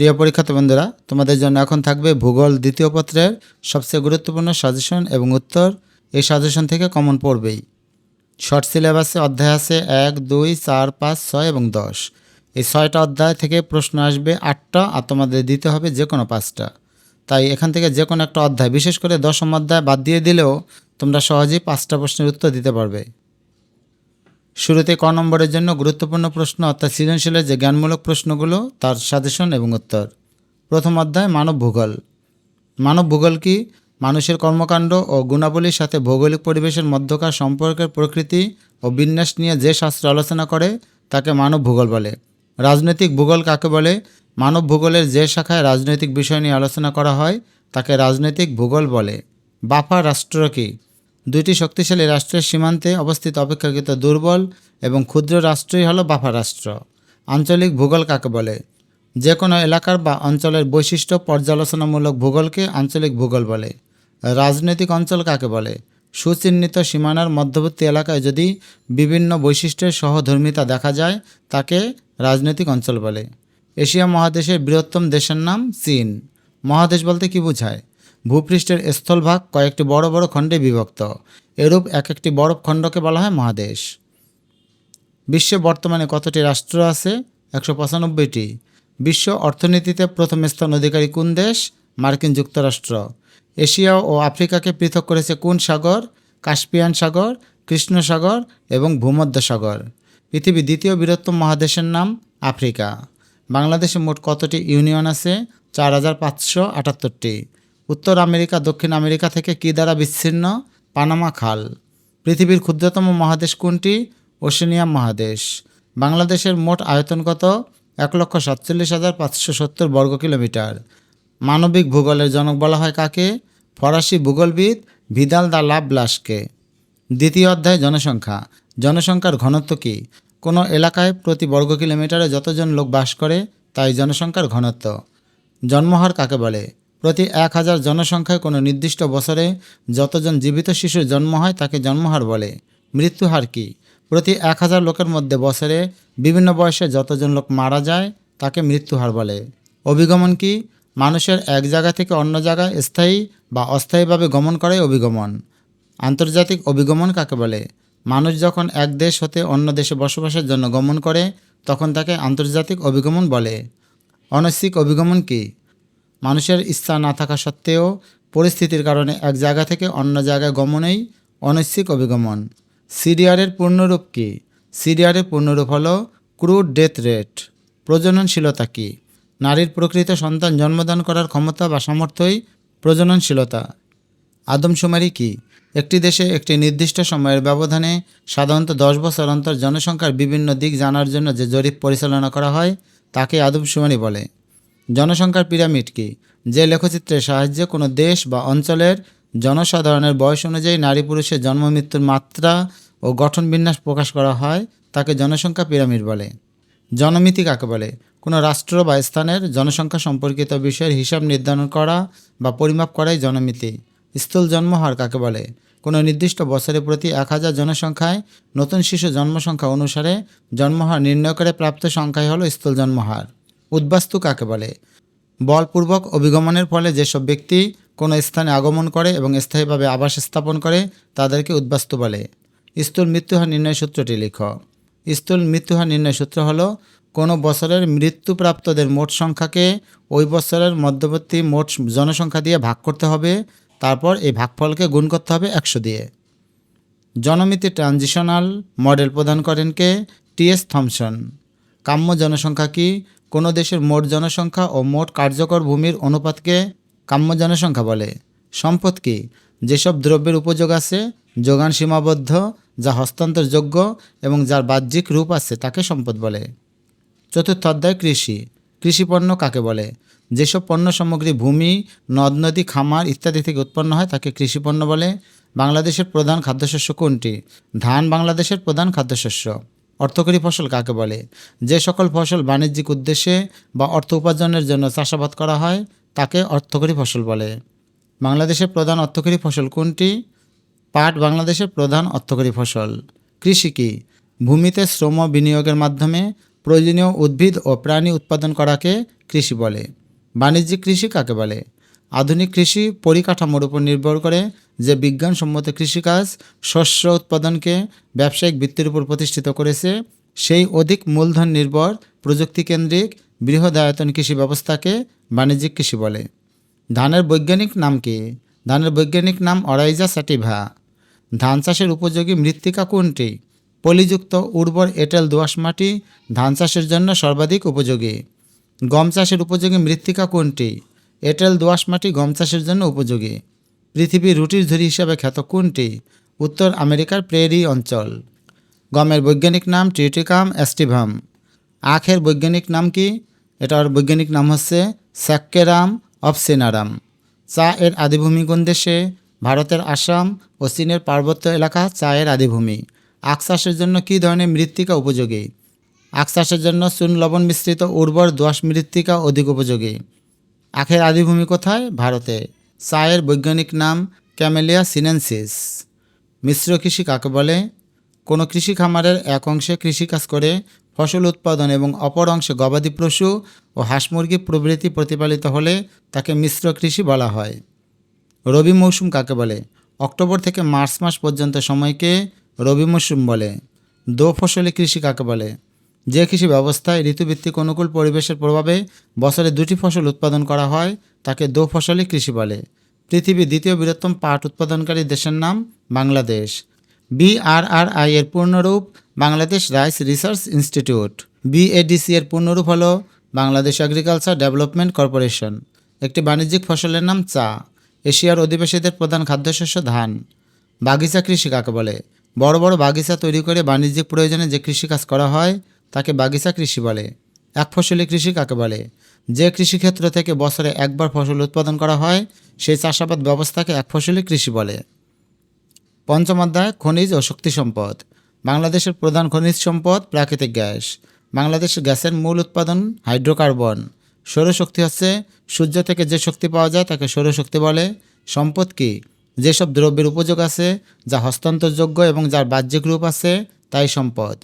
প্রিয় পরীক্ষার্থী বন্ধুরা, তোমাদের জন্য এখন থাকবে ভূগোল দ্বিতীয় পত্রের সবচেয়ে গুরুত্বপূর্ণ সাজেশন এবং উত্তর। এই সাজেশন থেকে কমন পড়বেই। শর্ট সিলেবাসে অধ্যায় আছে এক, দুই, চার, পাঁচ, ছয় এবং দশ। এই ছয়টা অধ্যায় থেকে প্রশ্ন আসবে আটটা আর তোমাদের দিতে হবে যে কোনো পাঁচটা। তাই এখান থেকে যে কোনো একটা অধ্যায়, বিশেষ করে দশম অধ্যায় বাদ দিয়ে দিলেও তোমরা সহজেই পাঁচটা প্রশ্নের উত্তর দিতে পারবে। শুরুতে ক নম্বরের জন্য গুরুত্বপূর্ণ প্রশ্ন অর্থাৎ সৃজনশীলের যে জ্ঞানমূলক প্রশ্নগুলো, তার সাজেশন এবং উত্তর। প্রথম অধ্যায়, মানব ভূগোল। মানব ভূগোল কি? মানুষের কর্মকাণ্ড ও গুণাবলীর সাথে ভৌগোলিক পরিবেশের মধ্যকার সম্পর্কের প্রকৃতি ও বিন্যাস নিয়ে যে শাস্ত্র আলোচনা করে, তাকে মানব ভূগোল বলে। রাজনৈতিক ভূগোল কাকে বলে? মানব ভূগোলের যে শাখায় রাজনৈতিক বিষয় নিয়ে আলোচনা করা হয়, তাকে রাজনৈতিক ভূগোল বলে। বাফা রাষ্ট্র কি? দুইটি শক্তিশালী রাষ্ট্রের সীমান্তে অবস্থিত অপেক্ষাকৃত দুর্বল এবং ক্ষুদ্র রাষ্ট্রই হলো বাফা রাষ্ট্র, আঞ্চলিক ভূগোল কাকে বলে? যে কোনো এলাকার বা অঞ্চলের বৈশিষ্ট্য পর্যালোচনামূলক ভূগোলকে আঞ্চলিক ভূগোল বলে। রাজনৈতিক অঞ্চল কাকে বলে? সুচিহ্নিত সীমানার মধ্যবর্তী এলাকায় যদি বিভিন্ন বৈশিষ্ট্যের সহধর্মিতা দেখা যায়, তাকে রাজনৈতিক অঞ্চল বলে। এশিয়া মহাদেশের বৃহত্তম দেশের নাম চীন। মহাদেশ বলতে কি বোঝায়? ভূপৃষ্ঠের স্থলভাগ কয়েকটি বড় বড় খণ্ডে বিভক্ত। এরূপ এক একটি বরফ খণ্ডকে বলা হয় মহাদেশ। বিশ্বে বর্তমানে কতটি রাষ্ট্র আছে? একশো পঁচানব্বইটি। বিশ্ব অর্থনীতিতে প্রথম স্থান অধিকারী কোন দেশ? মার্কিন যুক্তরাষ্ট্র। এশিয়া ও আফ্রিকাকে পৃথক করেছে কোন সাগর? কাস্পিয়ান সাগর, কৃষ্ণ সাগর এবং ভূমধ্য সাগর। পৃথিবীর দ্বিতীয় বৃহত্তম মহাদেশের নাম আফ্রিকা। বাংলাদেশে মোট কতটি ইউনিয়ন আছে? চার হাজার পাঁচশো আটাত্তরটি। উত্তর আমেরিকা, দক্ষিণ আমেরিকা থেকে কী দ্বারা বিচ্ছিন্ন? পানামা খাল। পৃথিবীর ক্ষুদ্রতম মহাদেশ কোনটি? ওশেনিয়া মহাদেশ। বাংলাদেশের মোট আয়তন কত? এক লক্ষ সাতচল্লিশ হাজার পাঁচশো সত্তর বর্গ কিলোমিটার। মানবিক ভূগোলের জনক বলা হয় কাকে? ফরাসি ভূগোলবিদ ভিদাল দা লাভলাসকে দ্বিতীয় অধ্যায়, জনসংখ্যা। জনসংখ্যার ঘনত্ব কী? কোনো এলাকায় প্রতি বর্গ কিলোমিটারে যতজন লোক বাস করে, তাই জনসংখ্যার ঘনত্ব। জন্মহার কাকে বলে? প্রতি এক হাজার জনসংখ্যায় কোনো নির্দিষ্ট বছরে যতজন জীবিত শিশুর জন্ম হয় তাকে জন্মহার বলে। মৃত্যুহার কি? প্রতি এক হাজার লোকের মধ্যে বছরে বিভিন্ন বয়সে যতজন লোক মারা যায় তাকে মৃত্যুহার বলে। অভিগমন কি? মানুষের এক জায়গা থেকে অন্য জায়গায় স্থায়ী বা অস্থায়ীভাবে গমন করাই অভিগমন। আন্তর্জাতিক অভিগমন কাকে বলে? মানুষ যখন এক দেশ হতে অন্য দেশে বসবাসের জন্য গমন করে, তখন তাকে আন্তর্জাতিক অভিগমন বলে। অনৈশ্বিক অভিগমন কি? মানুষের ইচ্ছা না থাকা সত্ত্বেও পরিস্থিতির কারণে এক জায়গা থেকে অন্য জায়গায় গমনেই অনৈচ্ছিক অভিগমন। সিরিয়ারের পূর্ণরূপ কী? সিরিয়ারের পূর্ণরূপ হলো ক্রুড ডেথ রেট। প্রজননশীলতা কী? নারীর প্রকৃত সন্তান জন্মদান করার ক্ষমতা বা সামর্থ্যই প্রজননশীলতা। আদমশুমারি কি? একটি দেশে একটি নির্দিষ্ট সময়ের ব্যবধানে সাধারণত দশ বছর অন্তর জনসংখ্যার বিভিন্ন দিক জানার জন্য যে জরিপ পরিচালনা করা হয়, তাকে আদমশুমারি বলে। জনসংখ্যার পিরামিড কি? যে লেখচিত্রের সাহায্যে কোনো দেশ বা অঞ্চলের জনসাধারণের বয়স অনুযায়ী নারী পুরুষের জন্ম মৃত্যুর মাত্রা ও গঠন বিন্যাস প্রকাশ করা হয়, তাকে জনসংখ্যা পিরামিড বলে। জনমিতি কাকে বলে? কোনো রাষ্ট্র বা স্থানের জনসংখ্যা সম্পর্কিত বিষয়ের হিসাব নির্ধারণ করা বা পরিমাপ করাই জনমিতি। স্থূল জন্মহার কাকে বলে? কোনো নির্দিষ্ট বছরে প্রতি এক হাজার জনসংখ্যায় নতুন শিশু জন্মসংখ্যা অনুসারে জন্মহার নির্ণয় করে প্রাপ্ত সংখ্যাই হলো স্থূল জন্মহার উদ্বাস্তু কাকে বলে? বলপূর্বক অভিগমনের ফলে যেসব ব্যক্তি কোনো স্থানে আগমন করে এবং স্থায়ীভাবে আবাস স্থাপন করে, তাদেরকে উদ্বাস্তু বলে। স্থূল মৃত্যুহার নির্ণয় সূত্রটি লিখ। স্থূল মৃত্যুহার নির্ণয় সূত্র হলো, কোনো বছরের মৃত্যুপ্রাপ্তদের মোট সংখ্যাকে ওই বছরের মধ্যবর্তী মোট জনসংখ্যা দিয়ে ভাগ করতে হবে, তারপর এই ভাগফলকে গুণ করতে হবে একশো দিয়ে। জনমিতি ট্রানজিশনাল মডেল প্রদান করেন কে? T S Thomson. কাম্য জনসংখ্যা কি? কোনো দেশের মোট জনসংখ্যা ও মোট কার্যকর ভূমির অনুপাতকে কাম্য জনসংখ্যা বলে। সম্পদ কি? যেসব দ্রব্যের উপযোগ আছে, যোগান সীমাবদ্ধ, যা হস্তান্তরযোগ্য এবং যার বাহ্যিক রূপ আছে তাকে সম্পদ বলে। চতুর্থ অধ্যায়, কৃষি। কৃষিপণ্য কাকে বলে? যেসব পণ্য সামগ্রী ভূমি, নদ, নদী, খামার ইত্যাদি থেকে উৎপন্ন হয় তাকে কৃষিপণ্য বলে। বাংলাদেশের প্রধান খাদ্যশস্য কোনটি? ধান বাংলাদেশের প্রধান খাদ্যশস্য। অর্থকরী ফসল কাকে বলে? যে সকল ফসল বাণিজ্যিক উদ্দেশ্যে বা অর্থ উপার্জনের জন্য চাষাবাদ করা হয়, তাকে অর্থকরী ফসল বলে। বাংলাদেশের প্রধান অর্থকরী ফসল কোনটি? পাট বাংলাদেশের প্রধান অর্থকরী ফসল। কৃষি কি? ভূমিতে শ্রম বিনিয়োগের মাধ্যমে প্রয়োজনীয় উদ্ভিদ ও প্রাণী উৎপাদন করাকে কৃষি বলে। বাণিজ্যিক কৃষি কাকে বলে? আধুনিক কৃষি পরিকাঠামোর উপর নির্ভর করে যে বিজ্ঞানসম্মত কৃষিকাজ শস্য উৎপাদনকে ব্যবসায়িক ভিত্তির উপর প্রতিষ্ঠিত করেছে, সেই অধিক মূলধন নির্ভর প্রযুক্তিকেন্দ্রিক বৃহদায়তন কৃষি ব্যবস্থাকে বাণিজ্যিক কৃষি বলে। ধানের বৈজ্ঞানিক নাম কি? ধানের বৈজ্ঞানিক নাম অরাইজা স্যাটিভা। ধান চাষের উপযোগী মৃত্তিকা কোনটি? পলিযুক্ত উর্বর এঁটেল দোআঁশ মাটি ধান চাষের জন্য সর্বাধিক উপযোগী। গম চাষের উপযোগী মৃত্তিকা কোনটি? এঁটেল দোআঁশ মাটি গম চাষের জন্য উপযোগী। পৃথিবীর রুটির ঝুড়ি হিসাবে খ্যাত কোনটি? উত্তর আমেরিকার প্রেরি অঞ্চল। গমের বৈজ্ঞানিক নাম ট্রিটিকাম অ্যাস্টিভাম। আখের বৈজ্ঞানিক নাম কি? এটার বৈজ্ঞানিক নাম হচ্ছে স্যাক্কেরাম অফসিনারাম চা এর আদিভূমি কোন দেশে? ভারতের আসাম ও চীনের পার্বত্য এলাকা চায়ের আদিভূমি। আখ চাষের জন্য কী ধরনের মৃত্তিকা উপযোগী? আখ চাষের জন্য চুন লবণ মিশ্রিত উর্বর দোআঁশ মৃত্তিকা অধিক উপযোগী। আখের আদিভূমি কোথায়? ভারতে। চায়ের বৈজ্ঞানিক নাম ক্যামেলিয়া সিনেন্সিস। মিশ্র কৃষি কাকে বলে? কোনো কৃষি খামারের এক অংশে কৃষিকাজ করে ফসল উৎপাদন এবং অপর অংশে গবাদি পশু ও হাঁস মুরগি প্রভৃতি প্রতিপালিত হলে তাকে মিশ্র কৃষি বলা হয়। রবি মৌসুম কাকে বলে? অক্টোবর থেকে মার্চ মাস পর্যন্ত সময়কে রবি মৌসুম বলে। দো ফসলি কৃষি কাকে বলে? যে কৃষি ব্যবস্থায় ঋতুভিত্তিক অনুকূল পরিবেশের প্রভাবে বছরে দুটি ফসল উৎপাদন করা হয় তাকে দো ফসলি কৃষি বলে। পৃথিবীর দ্বিতীয় বৃহত্তম পাট উৎপাদনকারী দেশের নাম বাংলাদেশ। বিআরআরআই এর পূর্ণরূপ Bangladesh rice research institute. BADC এর পূর্ণরূপ হল বাংলাদেশ এগ্রিকালচার ডেভেলপমেন্ট কর্পোরেশন। একটি বাণিজ্যিক ফসলের নাম চা। এশিয়ার অধিবাসীদের প্রধান খাদ্যশস্য ধান। বাগিচা কৃষি কাকে বলে? বড় বড় বাগিচা তৈরি করে বাণিজ্যিক প্রয়োজনে যে কৃষিকাজ করা হয়, তাকে বাগিচা কৃষি বলে। এক ফসলি কৃষি কাকে বলে? যে কৃষিক্ষেত্র থেকে বছরে একবার ফসল উৎপাদন করা হয়, সেই চাষাবাদ ব্যবস্থাকে এক ফসলি কৃষি বলে। পঞ্চম অধ্যায়, খনিজ ও শক্তি সম্পদ। বাংলাদেশের প্রধান খনিজ সম্পদ প্রাকৃতিক গ্যাস। বাংলাদেশের গ্যাসের মূল উৎপাদন হাইড্রোকার্বন। সৌরশক্তি হচ্ছে সূর্য থেকে যে শক্তি পাওয়া যায় তাকে সৌরশক্তি বলে। সম্পদ কি? যেসব দ্রব্যের উপযোগ আছে, যা হস্তান্তরযোগ্য এবং যার বাহ্যিক রূপ আছে, তাই সম্পদ।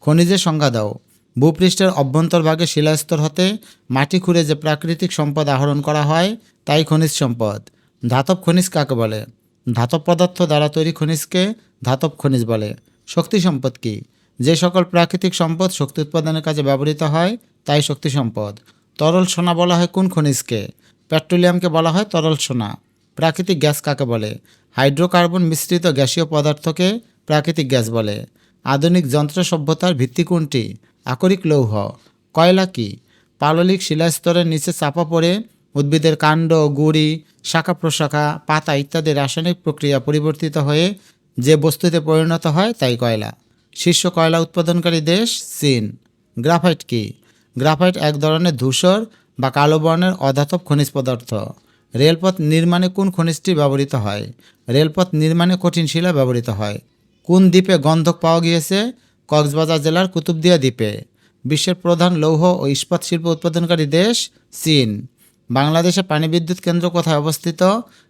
খনিজের সংজ্ঞা দাও। ভূপৃষ্ঠের অভ্যন্তরভাগে শিলাস্তর হতে মাটি খুঁড়ে যে প্রাকৃতিক সম্পদ আহরণ করা হয়, তাই খনিজ সম্পদ। ধাতব খনিজ কাকে বলে? ধাতব পদার্থ দ্বারা তৈরি খনিজকে ধাতব খনিজ বলে। শক্তি সম্পদ কি? যে সকল প্রাকৃতিক সম্পদ শক্তি উৎপাদনের কাজে ব্যবহৃত হয়, তাই শক্তি সম্পদ। তরল সোনা বলা হয় কোন খনিজকে? পেট্রোলিয়ামকে বলা হয় তরল সোনা। প্রাকৃতিক গ্যাস কাকে বলে? হাইড্রোকার্বন মিশ্রিত গ্যাসীয় পদার্থকে প্রাকৃতিক গ্যাস বলে। আধুনিক যন্ত্র সভ্যতার ভিত্তি কোনটি? আকরিক লৌহ। কয়লা কি? পাললিক শিলাস্তরের নিচে চাপা পড়ে উদ্ভিদের কাণ্ড, গুড়ি শাখা প্রশাখা পাতা ইত্যাদি রাসায়নিক প্রক্রিয়া পরিবর্তিত হয়ে যে বস্তুতে পরিণত হয় তাই কয়লা। শীর্ষ কয়লা উৎপাদনকারী দেশ চীন। গ্রাফাইট কি? গ্রাফাইট এক ধরনের ধূসর বা কালো বর্ণের অধাতব খনিজ পদার্থ। রেলপথ নির্মাণে কোন খনিজটি ব্যবহৃত হয়? রেলপথ নির্মাণে কঠিন শিলা ব্যবহৃত হয়। কোন দ্বীপে গন্ধক পাওয়া গিয়েছে? কক্সবাজার জেলার কুতুবদিয়া দ্বীপে। বিশ্বের প্রধান লৌহ ও ইস্পাত শিল্প উৎপাদনকারী দেশ চীন। বাংলাদেশে পানি বিদ্যুৎ কেন্দ্র কোথায় অবস্থিত?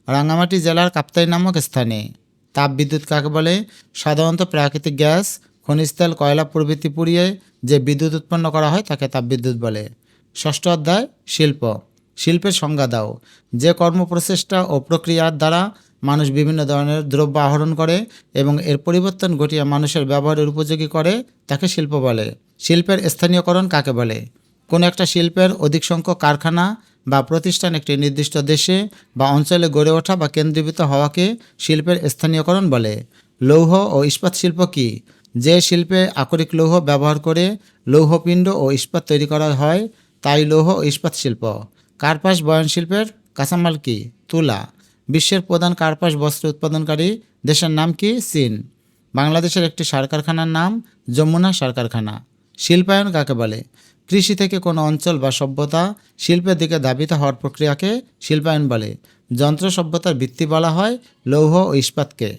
রাঙামাটি জেলার কাপ্তাই নামক স্থানে। তাপবিদ্যুৎ কাকে বলে? সাধারণত প্রাকৃতিক গ্যাস, খনিজ তেল, কয়লা প্রভৃতি পুড়িয়ে যে বিদ্যুৎ উৎপন্ন করা হয় তাকে তাপবিদ্যুৎ বলে। ষষ্ঠ অধ্যায়, শিল্প। শিল্পের সংজ্ঞা দাও। যে কর্মপ্রচেষ্টা ও প্রক্রিয়ার দ্বারা মানুষ বিভিন্ন ধরনের দ্রব্য আহরণ করে এবং এর পরিবর্তন ঘটিয়ে মানুষের ব্যবহারের উপযোগী করে তাকে শিল্প বলে। শিল্পের স্থানীয়করণ কাকে বলে? কোনো একটা শিল্পের অধিক সংখ্যক কারখানা বা প্রতিষ্ঠান একটি নির্দিষ্ট দেশে বা অঞ্চলে গড়ে ওঠা বা কেন্দ্রীভূত হওয়াকে শিল্পের স্থানীয়করণ বলে। লৌহ ও ইস্পাত শিল্প কি? যে শিল্পে আকরিক লৌহ ব্যবহার করে লৌহপিণ্ড ও ইস্পাত তৈরি করা হয়, তাই লৌহ ও ইস্পাত শিল্প। কার্পাস বয়ন শিল্পের কাঁচামাল কি? তুলা। বিশ্বের প্রধান কার্পাস বস্ত্র উৎপাদনকারী দেশের নাম কি? চীন। বাংলাদেশের একটি সার কারখানার নাম যমুনা সার কারখানা শিল্পায়ন কাকে বলে? কৃষি থেকে কোনো অঞ্চল বা সভ্যতা শিল্পের দিকে ধাবিত হওয়ার প্রক্রিয়াকে শিল্পায়ন বলে। যন্ত্র সভ্যতার ভিত্তি বলা হয় লৌহ ও ইস্পাতকে।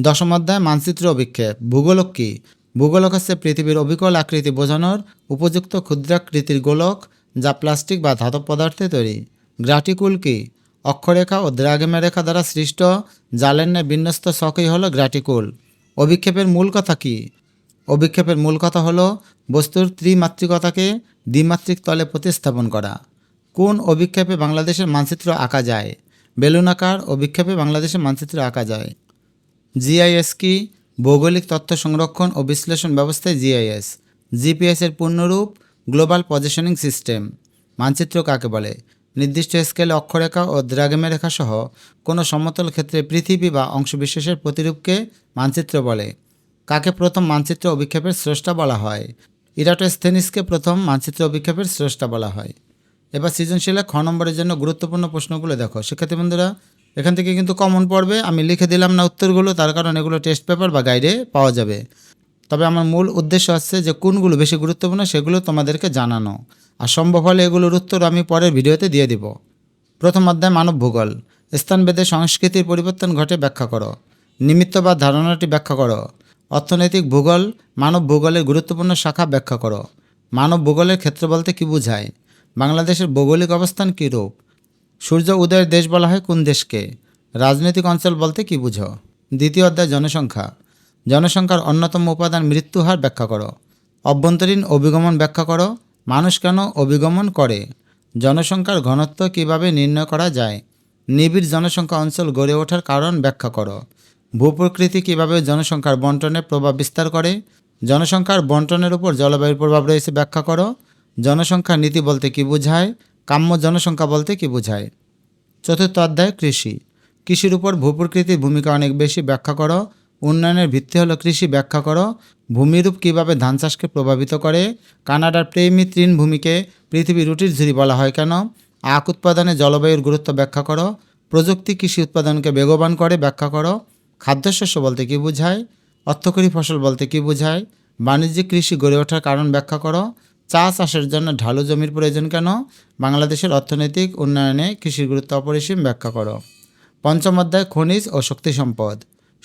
দশম অধ্যায়, মানচিত্র অভিক্ষেপ। ভূগোলক কি? ভূগোলক হচ্ছে পৃথিবীর অবিকল আকৃতি বোঝানোর উপযুক্ত ক্ষুদ্রাকৃতির গোলক যা প্লাস্টিক বা ধাতব পদার্থে তৈরি। গ্রাটিকুল কি? অক্ষরেখা ও দ্রাগেমা রেখা দ্বারা সৃষ্ট জালের ন্যায় বিন্যস্ত শখই হলো গ্রাটিকুল। অভিক্ষেপের মূল কথা কি? অভিক্ষেপের মূল কথা হলো বস্তুর ত্রিমাত্রিকতাকে দ্বিমাত্রিক তলে প্রতিস্থাপন করা। কোন অভিক্ষেপে বাংলাদেশের মানচিত্র আঁকা যায়? বেলুনাকার অভিক্ষেপে বাংলাদেশের মানচিত্র আঁকা যায়। জিআইএস কি? ভৌগোলিক তথ্য সংরক্ষণ ও বিশ্লেষণ ব্যবস্থায় জিআইএস। জিপিএসের পূর্ণরূপ গ্লোবাল পজিশনিং সিস্টেম। মানচিত্র কাকে বলে? নির্দিষ্ট স্কেলে অক্ষরেখা ও দ্রাগেমের রেখা সহ কোনো সমতল ক্ষেত্রে পৃথিবী বা অংশবিশেষের প্রতিরূপকে মানচিত্র বলে। কাকে প্রথম মানচিত্র অভিক্ষেপের স্রষ্টা বলা হয়? ইরাটোস্থেনিসকে প্রথম মানচিত্র অভিক্ষেপের স্রষ্টা বলা হয়। এবার সৃজনশীলে খ নম্বরের জন্য গুরুত্বপূর্ণ প্রশ্নগুলো দেখো। শিক্ষার্থী বন্ধুরা, এখান থেকে কিন্তু কমন পড়বে। আমি লিখে দিলাম না উত্তরগুলো, তার কারণ এগুলো টেস্ট পেপার বা গাইডে পাওয়া যাবে। তবে আমার মূল উদ্দেশ্য হচ্ছে যে কোনগুলো বেশি গুরুত্বপূর্ণ সেগুলো তোমাদেরকে জানানো। আর সম্ভব হলে এগুলোর উত্তর আমি পরের ভিডিওতে দিয়ে দিব। প্রথম অধ্যায়, মানব ভূগোল। স্থানভেদে সংস্কৃতির পরিবর্তন ঘটে ব্যাখ্যা করো। নিমিত্ত বা ধারণাটি ব্যাখ্যা করো। অর্থনৈতিক ভূগোল, মানব ভূগোলের গুরুত্বপূর্ণ শাখা ব্যাখ্যা করো। মানব ভূগোলের ক্ষেত্র বলতে কী বোঝায়? বাংলাদেশের ভৌগোলিক অবস্থান কী রূপ? সূর্য উদয়ের দেশ বলা হয় কোন দেশকে? রাজনৈতিক অঞ্চল বলতে কী বুঝো? দ্বিতীয় অধ্যায়, জনসংখ্যা। জনসংখ্যার অন্যতম উপাদান মৃত্যুহার ব্যাখ্যা করো। অভ্যন্তরীণ অভিগমন ব্যাখ্যা করো, মানুষ কেন অভিগমন করে? জনসংখ্যার ঘনত্ব কীভাবে নির্ণয় করা যায়? নিবিড় জনসংখ্যা অঞ্চল গড়ে ওঠার কারণ ব্যাখ্যা করো। ভূপ্রকৃতি কীভাবে জনসংখ্যার বন্টনে প্রভাব বিস্তার করে? জনসংখ্যার বন্টনের উপর জলবায়ুর প্রভাব রয়েছে ব্যাখ্যা করো। জনসংখ্যা নীতি বলতে কী বোঝায়? কাম্য জনসংখ্যা বলতে কী বোঝায়? চতুর্থ অধ্যায়, কৃষি। কৃষির উপর ভূপ্রকৃতির ভূমিকা অনেক বেশি ব্যাখ্যা করো। উন্নয়নের ভিত্তি হলো কৃষি ব্যাখ্যা করো, ভূমিরূপ কীভাবে ধান চাষকে প্রভাবিত করে, কানাডার প্রেমী তৃণভূমিকে পৃথিবী রুটির ঝুড়ি বলা হয় কেন, আখ উৎপাদনে জলবায়ুর গুরুত্ব ব্যাখ্যা করো, প্রযুক্তি কৃষি উৎপাদনকে বেগবান করে ব্যাখ্যা করো, খাদ্যশস্য বলতে কী বোঝায়, অর্থকরী ফসল বলতে কী বোঝায়, বাণিজ্যিক কৃষি গড়ে ওঠার কারণ ব্যাখ্যা করো, চা চাষের জন্য ঢালু জমির প্রয়োজন কেন, বাংলাদেশের অর্থনৈতিক উন্নয়নে কৃষির গুরুত্ব অপরিসীম ব্যাখ্যা করো। পঞ্চম অধ্যায় খনিজ ও শক্তি সম্পদ।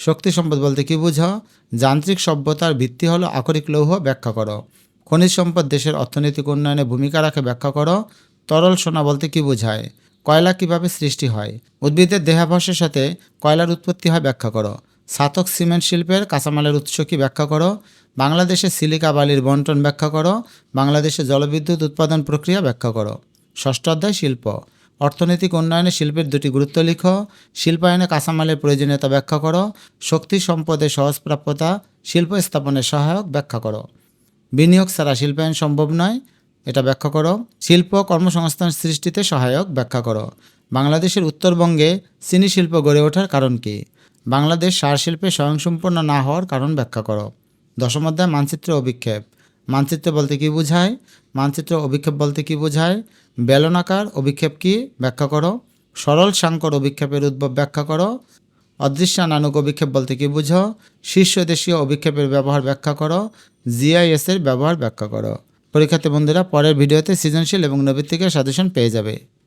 শক্তি সম্পদ বলতে কী বুঝো যান্ত্রিক সভ্যতার ভিত্তি হলো আকরিক লৌহ ব্যাখ্যা করো। খনিজ সম্পদ দেশের অর্থনৈতিক উন্নয়নে ভূমিকা রাখে ব্যাখ্যা করো। তরল সোনা বলতে কী বোঝায়? কয়লা কীভাবে সৃষ্টি হয়? উদ্ভিদের দেহাবশের সাথে কয়লার উৎপত্তি হয় ব্যাখ্যা করো। সাতক সিমেন্ট শিল্পের কাঁচামালের উৎস কি ব্যাখ্যা করো? বাংলাদেশে সিলিকা বালির বন্টন ব্যাখ্যা করো। বাংলাদেশে জলবিদ্যুৎ উৎপাদন প্রক্রিয়া ব্যাখ্যা করো। ষষ্ঠ অধ্যায় শিল্প। অর্থনৈতিক উন্নয়নে শিল্পের দুটি গুরুত্ব লিখো। শিল্পায়নে কাঁচামালের প্রয়োজনীয়তা ব্যাখ্যা করো। শক্তি সম্পদের সহজপ্রাপ্যতা শিল্প স্থাপনের সহায়ক ব্যাখ্যা করো। বিনিয়োগ ছাড়া শিল্পায়ন সম্ভব নয়, এটা ব্যাখ্যা করো। শিল্প কর্মসংস্থান সৃষ্টিতে সহায়ক ব্যাখ্যা করো। বাংলাদেশের উত্তরবঙ্গে চিনি শিল্প গড়ে ওঠার কারণ কী? বাংলাদেশ সার শিল্পে স্বয়ংসম্পূর্ণ না হওয়ার কারণ ব্যাখ্যা করো। দশম অধ্যায় মানচিত্র অভিক্ষেপ। মানচিত্র বলতে কী বোঝায়? মানচিত্র অভিক্ষেপ বলতে কী বোঝায়? বেলনাকার অভিক্ষেপ কি? ব্যাখ্যা করো। সরল সাংকর অভিক্ষেপের উদ্ভব ব্যাখ্যা করো। অদৃশ্যানানুক অভিক্ষেপ বলতে কী বুঝো? শীর্ষ দেশীয় অভিক্ষেপের ব্যবহার ব্যাখ্যা করো। জিআইএসের ব্যবহার ব্যাখ্যা করো। পরীক্ষার্থী বন্ধুরা, পরের ভিডিওতে সৃজনশীল এবং নৈবিত্তিকের সাজেশন পেয়ে যাবে।